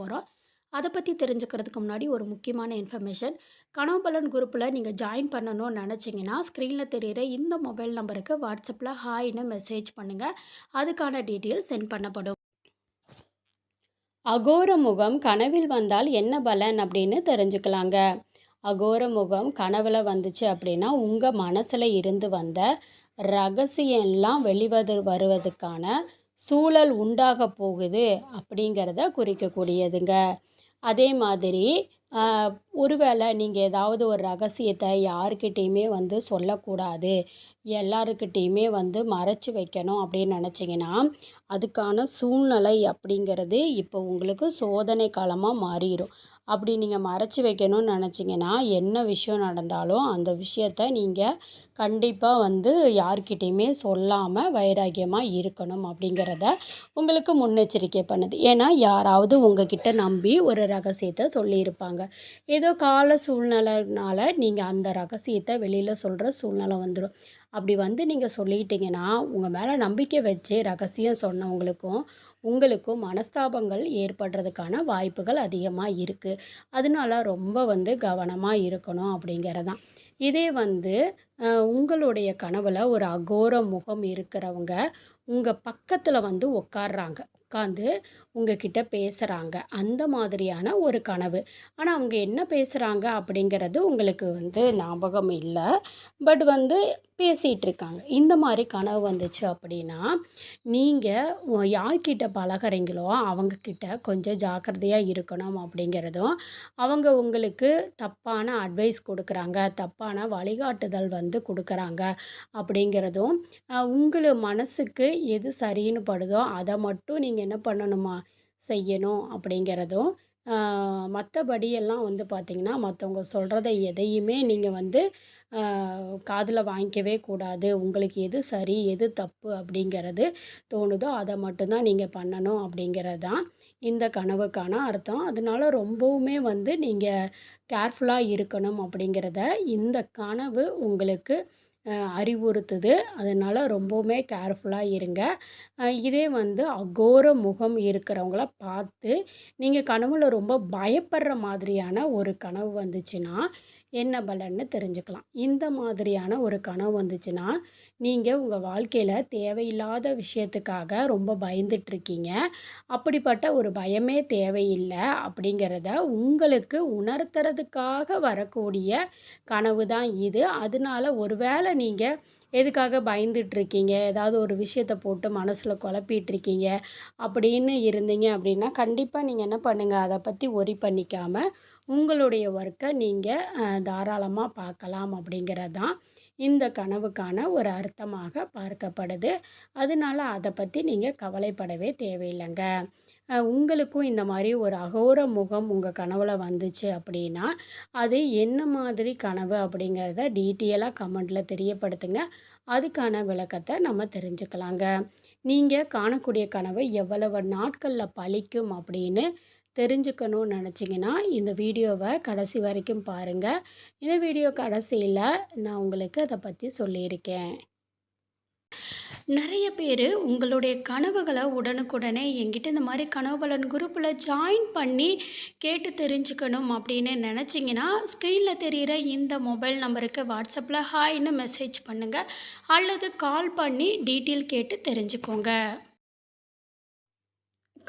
போகிறோம் அதை பற்றி தெரிஞ்சுக்கிறதுக்கு முன்னாடி ஒரு முக்கியமான இன்ஃபர்மேஷன் கனவுபலன் குரூப்பில் நீங்கள் ஜாயின் பண்ணணும்னு நினச்சிங்கன்னா ஸ்க்ரீனில் தெரிகிற இந்த மொபைல் நம்பருக்கு வாட்ஸ்அப்பில் ஹாய்னு மெசேஜ் பண்ணுங்கள் அதுக்கான டீட்டெயில் சென்ட் பண்ணப்படும். அகோர முகம் கனவில் வந்தால் என்ன பலன் அப்படின்னு தெரிஞ்சுக்கலாங்க. அகோர முகம் கனவில் வந்துச்சு அப்படின்னா உங்கள் மனசில் இருந்து வந்த ரகசியம் எல்லாம் வெளிவது வருவதுக்கான சூழல் உண்டாக போகுது அப்படிங்கிறத குறிக்கக்கூடியதுங்க. அதே மாதிரி ஒருவேளை நீங்கள் ஏதாவது ஒரு ரகசியத்தை யாருக்கிட்டேயுமே வந்து சொல்லக்கூடாது. எல்லாருக்கிட்டேயுமே வந்து மறைச்சி வைக்கணும் அப்படின்னு நினச்சிங்கன்னா அதுக்கான சூழ்நிலை அப்படிங்கிறது இப்போ உங்களுக்கு சோதனை காலமாக மாறிடும் அப்படி நீங்கள் மறைச்சி வைக்கணும்னு நினச்சிங்கன்னா என்ன விஷயம் நடந்தாலும் அந்த விஷயத்த நீங்கள் கண்டிப்பாக வந்து யார்கிட்டேயுமே சொல்லாமல் வைராக்கியமாக இருக்கணும் அப்படிங்கிறத உங்களுக்கு முன்னெச்சரிக்கை பண்ணுது. ஏன்னா யாராவது உங்ககிட்ட நம்பி ஒரு ரகசியத்தை சொல்லியிருப்பாங்க. ஏதோ கால சூழ்நிலைனால நீங்கள் அந்த ரகசியத்தை வெளியில் சொல்கிற சூழ்நிலை வந்துடும் அப்படி வந்து நீங்கள் சொல்லிட்டீங்கன்னா உங்கள் மேலே நம்பிக்கை வச்சு ரகசியம் சொன்னவங்களுக்கும் உங்களுக்கும் மனஸ்தாபங்கள் ஏற்படுறதுக்கான வாய்ப்புகள் அதிகமாக இருக்குது அதனால ரொம்ப வந்து கவனமாக இருக்கணும் அப்படிங்கிறதான். இதே வந்து உங்களுடைய கனவில் ஒரு அகோர முகம் இருக்கிறவங்க உங்கள் பக்கத்தில் வந்து உட்கார்றாங்க உட்காந்து உங்ககிட்ட பேசுகிறாங்க அந்த மாதிரியான ஒரு கனவு. ஆனால் அவங்க என்ன பேசுகிறாங்க அப்படிங்கிறது உங்களுக்கு வந்து ஞாபகம் இல்லை. பட் வந்து பேசிகிட்டு இருக்காங்க. இந்த மாதிரி கனவு வந்துச்சு அப்படின்னா நீங்கள் யார்கிட்ட பழகுறீங்களோ அவங்கக்கிட்ட கொஞ்சம் ஜாக்கிரதையாக இருக்கணும் அப்படிங்கிறதும் அவங்க உங்களுக்கு தப்பான அட்வைஸ் கொடுக்குறாங்க. தப்பான வழிகாட்டுதல் வந்து கொடுக்குறாங்க அப்படிங்கிறதும் உங்களை மனசுக்கு எது சரின்னு படுதோ அதை மட்டும் நீங்கள் என்ன பண்ணணுமா? செய்யணும் அப்படிங்கிறதும் மற்றபடியெல்லாம் வந்து பார்த்திங்கன்னா மற்றவங்க சொல்கிறத எதையுமே நீங்கள் வந்து காதில் வாங்கிக்கவே கூடாது. உங்களுக்கு எது சரி எது தப்பு அப்படிங்கிறது தோணுதோ அதை மட்டும்தான் நீங்கள் பண்ணணும் அப்படிங்கிறது தான் இந்த கனவுக்கான அர்த்தம். அதனால ரொம்பவுமே வந்து நீங்கள் கேர்ஃபுல்லாக இருக்கணும் அப்படிங்கிறத இந்த கனவு உங்களுக்கு அறிவுறுத்துது. அதனால் ரொம்பவுமே கேர்ஃபுல்லாக இருங்க. இதே வந்து அகோர முகம் இருக்கிறவங்கள பார்த்து நீங்கள் கனவுல ரொம்ப பயப்படுற மாதிரியான ஒரு கனவு வந்துச்சுன்னா என்ன பலன்னு தெரிஞ்சுக்கலாம். இந்த மாதிரியான ஒரு கனவு வந்துச்சுன்னா நீங்கள் உங்கள் வாழ்க்கையில் தேவையில்லாத விஷயத்துக்காக ரொம்ப பயந்துட்டுருக்கீங்க அப்படிப்பட்ட ஒரு பயமே தேவையில்லை அப்படிங்கிறத உங்களுக்கு உணர்த்துறதுக்காக வரக்கூடிய கனவு தான் இது. அதனால ஒருவேளை நீங்கள் எதுக்காக பயந்துட்டுருக்கீங்க ஏதாவது ஒரு விஷயத்தை போட்டு மனசில் குழப்பிட்டுருக்கீங்க அப்படின்னு இருந்தீங்க அப்படின்னா கண்டிப்பாக நீங்கள் என்ன பண்ணுங்கள் அதை பற்றி ஒரி பண்ணிக்காமல் உங்களுடைய ஒர்க்கை நீங்கள் தாராளமாக பார்க்கலாம் அப்படிங்கிறது தான் இந்த கனவுக்கான ஒரு அர்த்தமாக பார்க்கப்படுது. அதனால அதை பற்றி நீங்கள் கவலைப்படவே தேவையில்லைங்க. உங்களுக்கும் இந்த மாதிரி ஒரு அகோர முகம் உங்கள் கனவில் வந்துச்சு அப்படின்னா அது என்ன மாதிரி கனவு அப்படிங்கிறத டீட்டெயிலாக கமெண்ட்டில் தெரியப்படுத்துங்க. அதுக்கான விளக்கத்தை நம்ம தெரிஞ்சுக்கலாங்க. நீங்கள் காணக்கூடிய கனவு எவ்வளவு நாட்களில் பழிக்கும் அப்படின்னு தெரிஞ்சுக்கணும்னு நினச்சிங்கன்னா இந்த வீடியோவை கடைசி வரைக்கும் பாருங்கள் இந்த வீடியோ கடைசியில் நான் உங்களுக்கு அதை பற்றி சொல்லியிருக்கேன். நிறைய பேர் உங்களுடைய கனவுகளை உடனுக்குடனே எங்கிட்ட இந்த மாதிரி கனவு பலன் குரூப்பில் ஜாயின் பண்ணி கேட்டு தெரிஞ்சுக்கணும் அப்படின்னு நினச்சிங்கன்னா ஸ்க்ரீனில் தெரிகிற இந்த மொபைல் நம்பருக்கு வாட்ஸ்அப்பில் ஹாய்னு மெசேஜ் பண்ணுங்கள் அல்லது கால் பண்ணி டீட்டெயில் கேட்டு தெரிஞ்சுக்கோங்க.